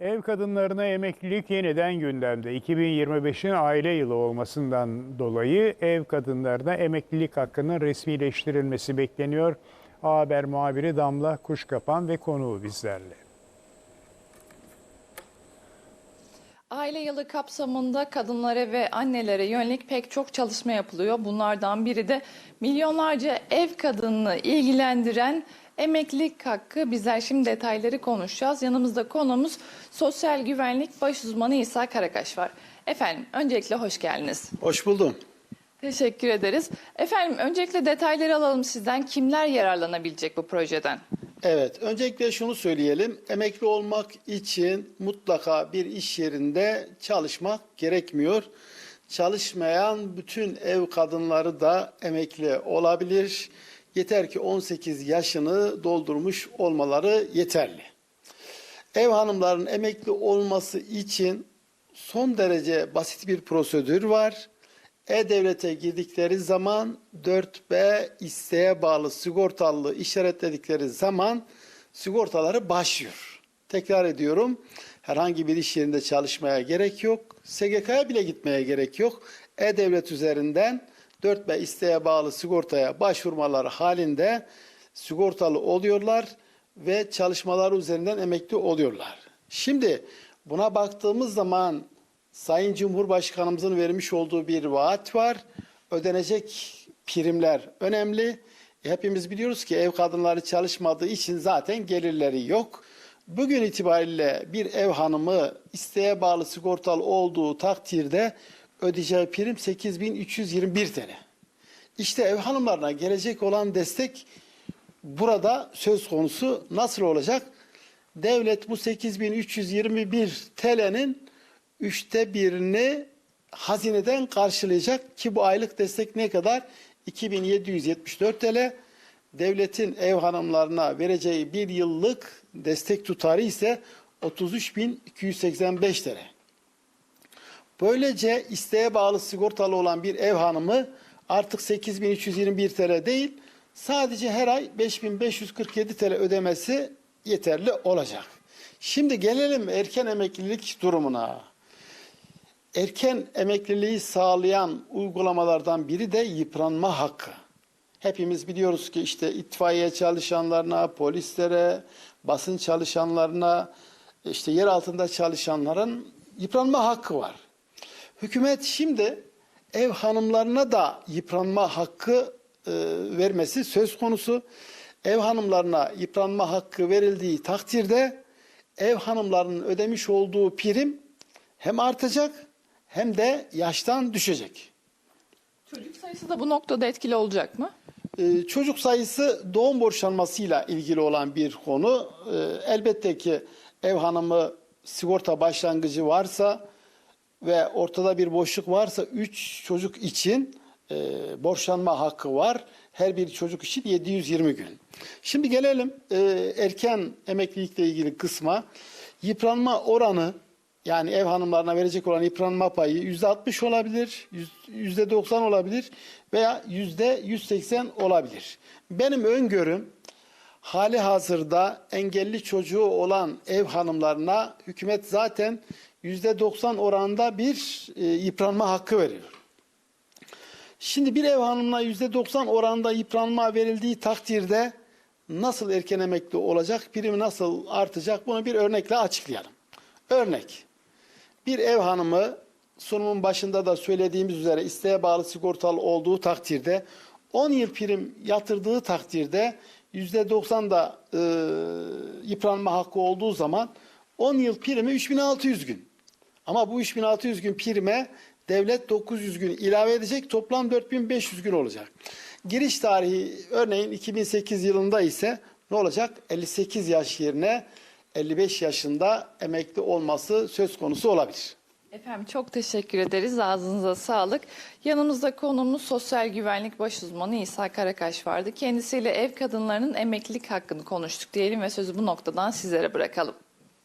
Ev kadınlarına emeklilik yeniden gündemde. 2025'in aile yılı olmasından dolayı ev kadınlarına emeklilik hakkının resmileştirilmesi bekleniyor. A Haber muhabiri Damla Kuşkapan ve konuğu bizlerle. Aile yılı kapsamında kadınlara ve annelere yönelik pek çok çalışma yapılıyor. Bunlardan biri de milyonlarca ev kadınını ilgilendiren emeklilik hakkı. Bizler şimdi detayları konuşacağız. Yanımızda konuğumuz sosyal güvenlik baş uzmanı İsa Karakaş var. Efendim öncelikle hoş geldiniz. Hoş buldum. Teşekkür ederiz. Efendim öncelikle detayları alalım sizden. Kimler yararlanabilecek bu projeden? Evet, öncelikle şunu söyleyelim. Emekli olmak için mutlaka bir iş yerinde çalışmak gerekmiyor. Çalışmayan bütün ev kadınları da emekli olabilir. Yeter ki 18 yaşını doldurmuş olmaları yeterli. Ev hanımlarının emekli olması için son derece basit bir prosedür var. E-Devlet'e girdikleri zaman 4B isteğe bağlı sigortalı işaretledikleri zaman sigortaları başlıyor. Tekrar ediyorum herhangi bir iş yerinde çalışmaya gerek yok. SGK'ya bile gitmeye gerek yok. E-Devlet üzerinden 4B isteğe bağlı sigortaya başvurmaları halinde sigortalı oluyorlar ve çalışmaları üzerinden emekli oluyorlar. Şimdi buna baktığımız zaman Sayın Cumhurbaşkanımızın vermiş olduğu bir vaat var. Ödenecek primler önemli. E, hepimiz biliyoruz ki ev kadınları çalışmadığı için zaten gelirleri yok. Bugün itibariyle bir ev hanımı isteğe bağlı sigortalı olduğu takdirde ödeyeceği prim 8321 TL. İşte ev hanımlarına gelecek olan destek burada söz konusu nasıl olacak? Devlet bu 8321 TL'nin üçte birini hazineden karşılayacak ki bu aylık destek ne kadar? 2774 TL. Devletin ev hanımlarına vereceği bir yıllık destek tutarı ise 33.285 TL. Böylece isteğe bağlı sigortalı olan bir ev hanımı artık 8321 TL değil, sadece her ay 5547 TL ödemesi yeterli olacak. Şimdi gelelim erken emeklilik durumuna. Erken emekliliği sağlayan uygulamalardan biri de yıpranma hakkı. Hepimiz biliyoruz ki işte itfaiye çalışanlarına, polislere, basın çalışanlarına, işte yer altında çalışanların yıpranma hakkı var. Hükümet şimdi ev hanımlarına da yıpranma hakkı e, vermesi söz konusu. Ev hanımlarına yıpranma hakkı verildiği takdirde ev hanımlarının ödemiş olduğu prim hem artacak hem de yaştan düşecek. Çocuk sayısı da bu noktada etkili olacak mı? Ee, çocuk sayısı doğum borçlanmasıyla ilgili olan bir konu. Ee, elbette ki ev hanımı sigorta başlangıcı varsa ve ortada bir boşluk varsa 3 çocuk için e, borçlanma hakkı var. Her bir çocuk için 720 gün. Şimdi gelelim e, erken emeklilikle ilgili kısma. Yıpranma oranı yani ev hanımlarına verecek olan yıpranma payı yüzde 60 olabilir, yüzde 90 olabilir veya yüzde 180 olabilir. Benim öngörüm hali hazırda engelli çocuğu olan ev hanımlarına hükümet zaten 90 oranında bir e, yıpranma hakkı veriyor. Şimdi bir ev hanımına yüzde 90 oranında yıpranma verildiği takdirde nasıl erken emekli olacak, primi nasıl artacak bunu bir örnekle açıklayalım. Örnek, bir ev hanımı sunumun başında da söylediğimiz üzere isteğe bağlı sigortalı olduğu takdirde 10 yıl prim yatırdığı takdirde %90 da e, yıpranma hakkı olduğu zaman 10 yıl primi 3600 gün. Ama bu 3600 gün prime devlet 900 gün ilave edecek toplam 4500 gün olacak. Giriş tarihi örneğin 2008 yılında ise ne olacak? 58 yaş yerine 55 yaşında emekli olması söz konusu olabilir. Efendim çok teşekkür ederiz. Ağzınıza sağlık. Yanımızda konuğumuz sosyal güvenlik baş uzmanı İsa Karakaş vardı. Kendisiyle ev kadınlarının emeklilik hakkını konuştuk diyelim ve sözü bu noktadan sizlere bırakalım.